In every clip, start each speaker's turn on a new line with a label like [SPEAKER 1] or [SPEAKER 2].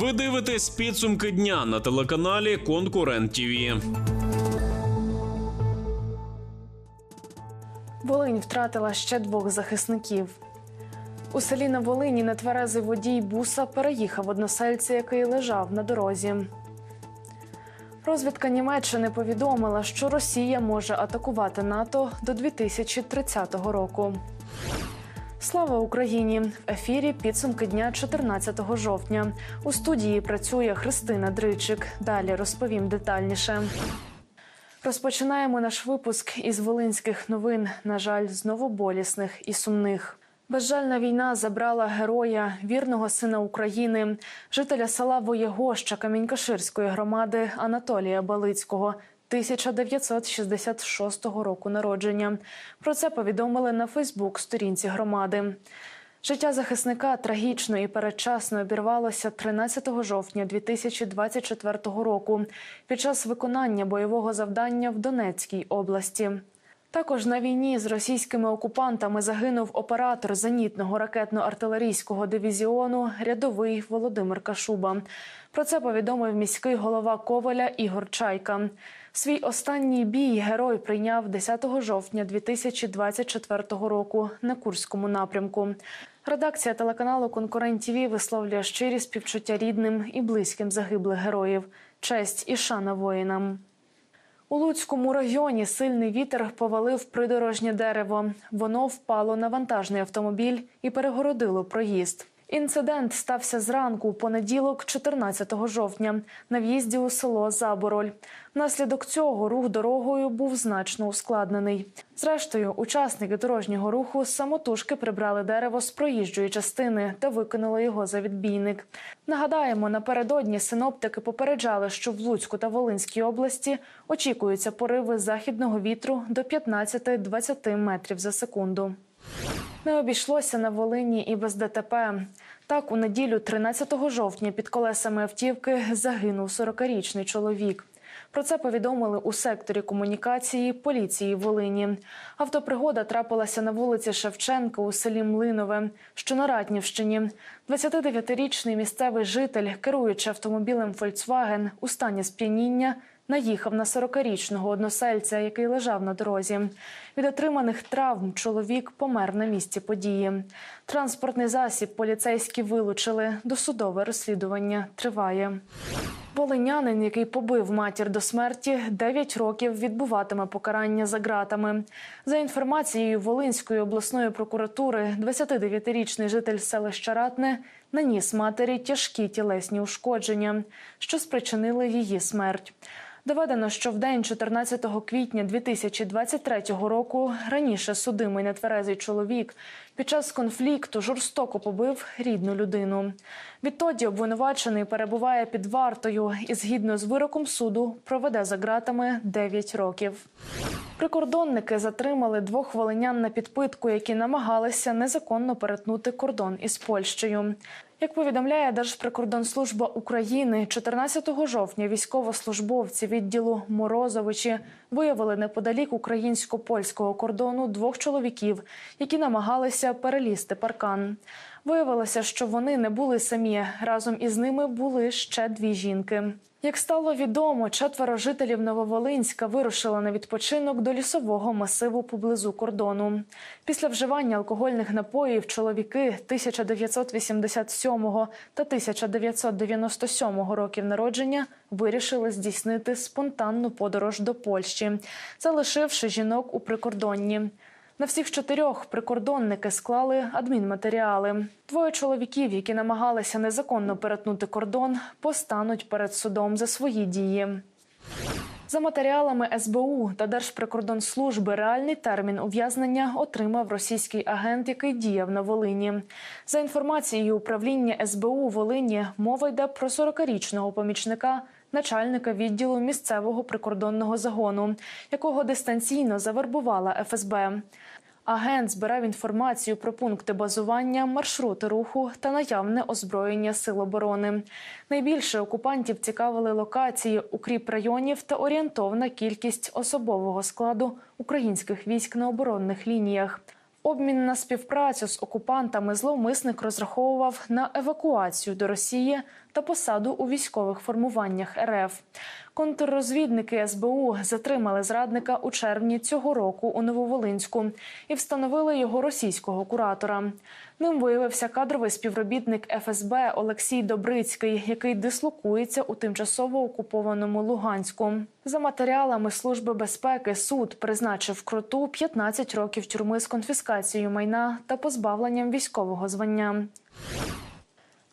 [SPEAKER 1] Ви дивитесь підсумки дня на телеканалі Конкурент ТІВІ.
[SPEAKER 2] Волинь втратила ще двох захисників. У селі на Волині нетверезий водій буса переїхав односельця, який лежав на дорозі. Розвідка Німеччини повідомила, що Росія може атакувати НАТО до 2030 року. Слава Україні! В ефірі підсумки дня 14 жовтня. У студії працює Христина Дричик. Далі розповім детальніше. Розпочинаємо наш випуск із волинських новин. На жаль, знову болісних і сумних. Безжальна війна забрала героя, вірного сина України, жителя села Воєгоща Камінькаширської громади Анатолія Балицького. 1966 року народження. Про це повідомили на Фейсбук-сторінці громади. Життя захисника трагічно і передчасно обірвалося 13 жовтня 2024 року під час виконання бойового завдання в Донецькій області. Також на війні з російськими окупантами загинув оператор зенітного ракетно-артилерійського дивізіону рядовий Володимир Кашуба. Про це повідомив міський голова Коваля Ігор Чайка. Свій останній бій герой прийняв 10 жовтня 2024 року на Курському напрямку. Редакція телеканалу Конкурент ТІВІ висловлює щирі співчуття рідним і близьким загиблих героїв. Честь і шана воїнам. У Луцькому районі сильний вітер повалив придорожнє дерево. Воно впало на вантажний автомобіль і перегородило проїзд. Інцидент стався зранку понеділок, 14 жовтня, на в'їзді у село Забороль. Внаслідок цього рух дорогою був значно ускладнений. Зрештою, учасники дорожнього руху самотужки прибрали дерево з проїжджої частини та викинули його за відбійник. Нагадаємо, напередодні синоптики попереджали, що в Луцьку та Волинській області очікуються пориви західного вітру до 15-20 метрів за секунду. Не обійшлося на Волині і без ДТП. Так, у неділю, 13 жовтня, під колесами автівки загинув 40-річний чоловік. Про це повідомили у секторі комунікації поліції Волині. Автопригода трапилася на вулиці Шевченка у селі Млинове, що на Ратнівщині. 29-річний місцевий житель, керуючи автомобілем Volkswagen у стані сп'яніння, наїхав на 40-річного односельця, який лежав на дорозі. Від отриманих травм чоловік помер на місці події. Транспортний засіб поліцейські вилучили. Досудове розслідування триває. Волинянин, який побив матір до смерті, 9 років відбуватиме покарання за ґратами. За інформацією Волинської обласної прокуратури, 29-річний житель селища Ратне наніс матері тяжкі тілесні ушкодження, що спричинили її смерть. Доведено, що в день 14 квітня 2023 року раніше судимий нетверезий чоловік під час конфлікту жорстоко побив рідну людину. Відтоді обвинувачений перебуває під вартою і, згідно з вироком суду, проведе за ґратами 9 років. Прикордонники затримали двох волинян на підпитку, які намагалися незаконно перетнути кордон із Польщею. Як повідомляє Держприкордонслужба України, 14 жовтня військовослужбовці відділу Морозовичі виявили неподалік українсько-польського кордону двох чоловіків, які намагалися перелізти паркан. Виявилося, що вони не були самі. Разом із ними були ще дві жінки. Як стало відомо, четверо жителів Нововолинська вирушили на відпочинок до лісового масиву поблизу кордону. Після вживання алкогольних напоїв чоловіки 1987 та 1997 років народження вирішили здійснити спонтанну подорож до Польщі, залишивши жінок у прикордонні. На всіх чотирьох прикордонники склали адмінматеріали. Двоє чоловіків, які намагалися незаконно перетнути кордон, постануть перед судом за свої дії. За матеріалами СБУ та Держприкордонслужби реальний термін ув'язнення отримав російський агент, який діяв на Волині. За інформацією управління СБУ Волині, мова йде про 40-річного помічника. Начальника відділу місцевого прикордонного загону, якого дистанційно завербувала ФСБ. Агент збирав інформацію про пункти базування, маршрути руху та наявне озброєння сил оборони. Найбільше окупантів цікавили локації укріп районів та орієнтовна кількість особового складу українських військ на оборонних лініях. Обмін на співпрацю з окупантами зловмисник розраховував на евакуацію до Росії та посаду у військових формуваннях РФ. Контррозвідники СБУ затримали зрадника у червні цього року у Нововолинську і встановили його російського куратора. Ним виявився кадровий співробітник ФСБ Олексій Добрицький, який дислокується у тимчасово окупованому Луганську. За матеріалами Служби безпеки суд призначив кроту 15 років тюрми з конфіскацією майна та позбавленням військового звання.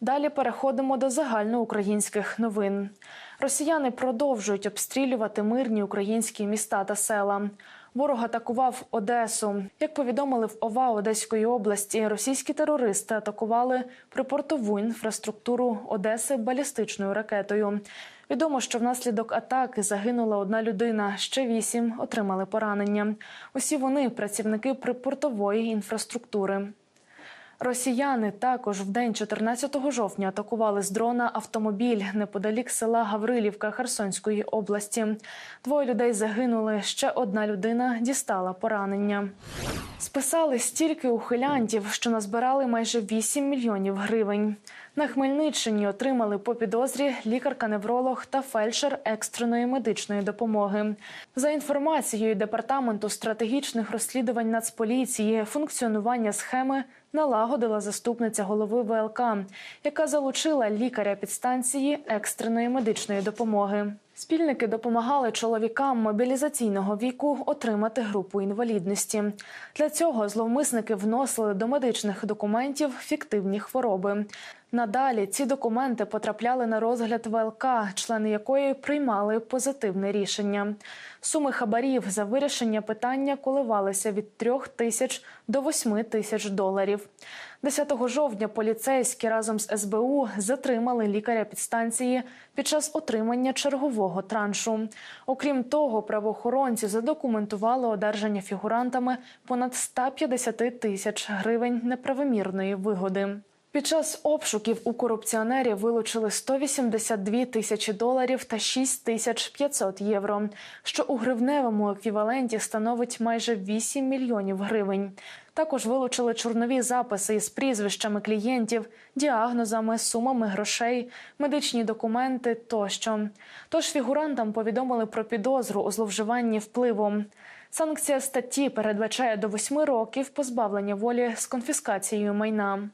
[SPEAKER 2] Далі переходимо до загальноукраїнських новин. Росіяни продовжують обстрілювати мирні українські міста та села. Ворог атакував Одесу. Як повідомили в ОВА Одеської області, російські терористи атакували припортову інфраструктуру Одеси балістичною ракетою. Відомо, що внаслідок атаки загинула одна людина, ще вісім отримали поранення. Усі вони працівники припортової інфраструктури. Росіяни також в день 14 жовтня атакували з дрона автомобіль неподалік села Гаврилівка Херсонської області. Двоє людей загинули. Ще одна людина дістала поранення. Списали стільки ухилянтів, що назбирали майже 8 мільйонів гривень. На Хмельниччині отримали по підозрі лікарка-невролог та фельдшер екстреної медичної допомоги. За інформацією департаменту стратегічних розслідувань Нацполіції, функціонування схеми налагодила заступниця голови ВЛК, яка залучила лікаря підстанції екстреної медичної допомоги. Спільники допомагали чоловікам мобілізаційного віку отримати групу інвалідності. Для цього зловмисники вносили до медичних документів фіктивні хвороби. Надалі ці документи потрапляли на розгляд ВЛК, члени якої приймали позитивне рішення. Суми хабарів за вирішення питання коливалися від 3 тисяч до 8 тисяч доларів. 10 жовтня поліцейські разом з СБУ затримали лікаря підстанції під час отримання чергового траншу. Окрім того, правоохоронці задокументували одержання фігурантами понад 150 тисяч гривень неправомірної вигоди. Під час обшуків у корупціонерів вилучили 182 тисячі доларів та 6 тисяч 500 євро, що у гривневому еквіваленті становить майже 8 мільйонів гривень. Також вилучили чорнові записи із прізвищами клієнтів, діагнозами, сумами грошей, медичні документи тощо. Тож фігурантам повідомили про підозру у зловживанні впливом. Санкція статті передбачає до восьми років позбавлення волі з конфіскацією майна.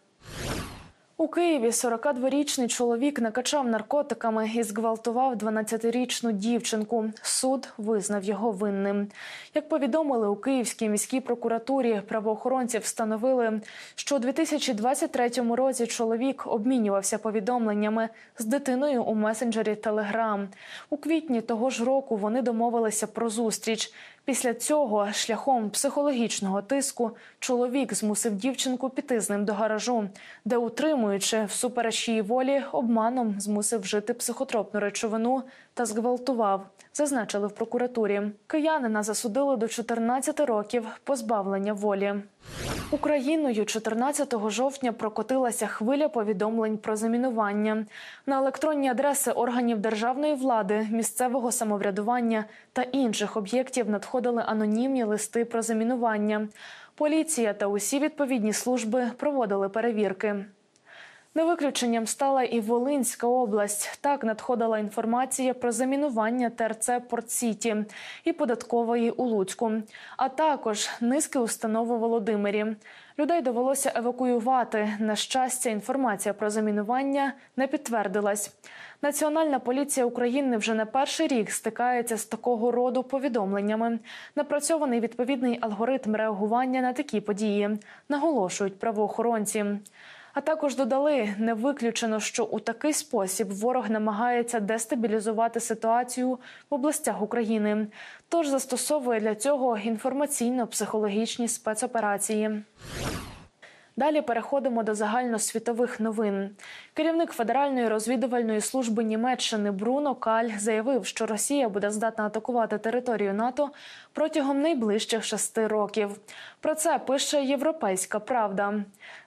[SPEAKER 2] У Києві 42-річний чоловік накачав наркотиками і зґвалтував 12-річну дівчинку. Суд визнав його винним. Як повідомили у Київській міській прокуратурі, правоохоронці встановили, що у 2023 році чоловік обмінювався повідомленнями з дитиною у месенджері Телеграм. У квітні того ж року вони домовилися про зустріч. Після цього шляхом психологічного тиску чоловік змусив дівчинку піти з ним до гаражу, де, утримуючи всупереч її волі, обманом змусив вжити психотропну речовину та зґвалтував. Зазначили в прокуратурі. Киянина засудили до 14 років позбавлення волі. Україною 14 жовтня прокотилася хвиля повідомлень про замінування на електронні адреси органів державної влади, місцевого самоврядування та інших об'єктів надходили анонімні листи про замінування. Поліція та усі відповідні служби проводили перевірки. Не виключенням стала і Волинська область. Так надходила інформація про замінування ТРЦ Порт-Сіті і податкової у Луцьку, а також низки установ у Володимирі. Людей довелося евакуювати. На щастя, інформація про замінування не підтвердилась. Національна поліція України вже не перший рік стикається з такого роду повідомленнями. Напрацьований відповідний алгоритм реагування на такі події, наголошують правоохоронці. А також додали, не виключено, що у такий спосіб ворог намагається дестабілізувати ситуацію в областях України, тож застосовує для цього інформаційно-психологічні спецоперації. Далі переходимо до загальносвітових новин. Керівник Федеральної розвідувальної служби Німеччини Бруно Каль заявив, що Росія буде здатна атакувати територію НАТО протягом найближчих шести років. Про це пише Європейська Правда.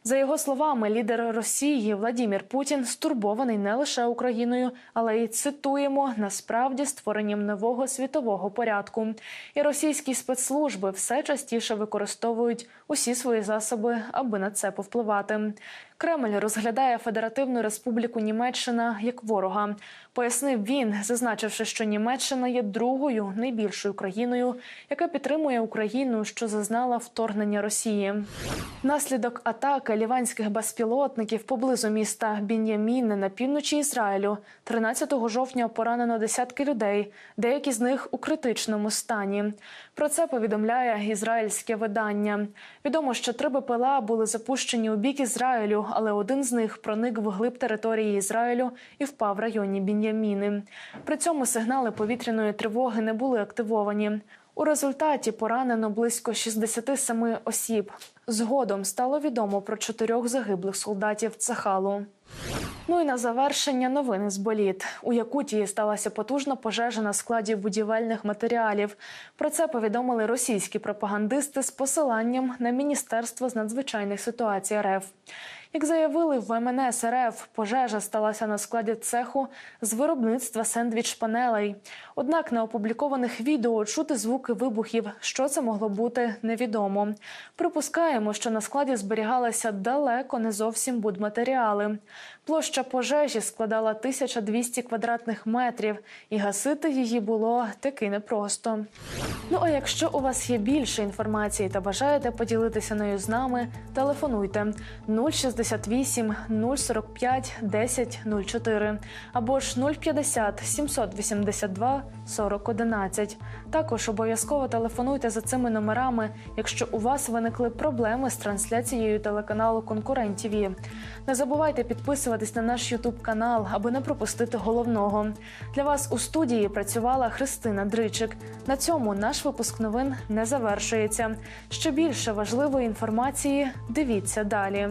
[SPEAKER 2] За його словами, лідер Росії Владімір Путін стурбований не лише Україною, але й цитуємо насправді створенням нового світового порядку. І російські спецслужби все частіше використовують усі свої засоби, аби на це повпливати. Кремль розглядає Федеративну Республіку Німеччина як ворога. Пояснив він, зазначивши, що Німеччина є другою найбільшою країною, яка підтримує Україну, що зазнала вторгнення Росії. Внаслідок атаки ліванських безпілотників поблизу міста Бін'яміне на півночі Ізраїлю 13 жовтня поранено десятки людей, деякі з них у критичному стані. Про це повідомляє ізраїльське видання. Відомо, що три БПЛА були запущені у бік Ізраїлю, але один з них проник в глиб території Ізраїлю і впав в районі Бін'яміни. При цьому сигнали повітряної тривоги не були активовані. У результаті поранено близько 67 осіб. Згодом стало відомо про чотирьох загиблих солдатів Цахалу. Ну і на завершення новини з боліт. У Якутії сталася потужна пожежа на складі будівельних матеріалів. Про це повідомили російські пропагандисти з посиланням на Міністерство з надзвичайних ситуацій РФ. Як заявили в МНС РФ, пожежа сталася на складі цеху з виробництва сендвіч-панелей. Однак на опублікованих відео чути звуки вибухів. Що це могло бути, невідомо. Припускаємо, що на складі зберігалися далеко не зовсім будматеріали. Площа пожежі складала 1200 квадратних метрів, і гасити її було таки непросто. Ну а якщо у вас є більше інформації та бажаєте поділитися нею з нами, телефонуйте 068 045 10 04 або ж 050 782 40 11. Також обов'язково телефонуйте за цими номерами, якщо у вас виникли проблеми з трансляцією телеканалу Конкурент ТІВІ. Не забувайте підписуватись на наш Ютуб канал, аби не пропустити головного. Для вас у студії працювала Христина Дричик. На цьому наш випуск новин не завершується. Ще більше важливої інформації дивіться далі.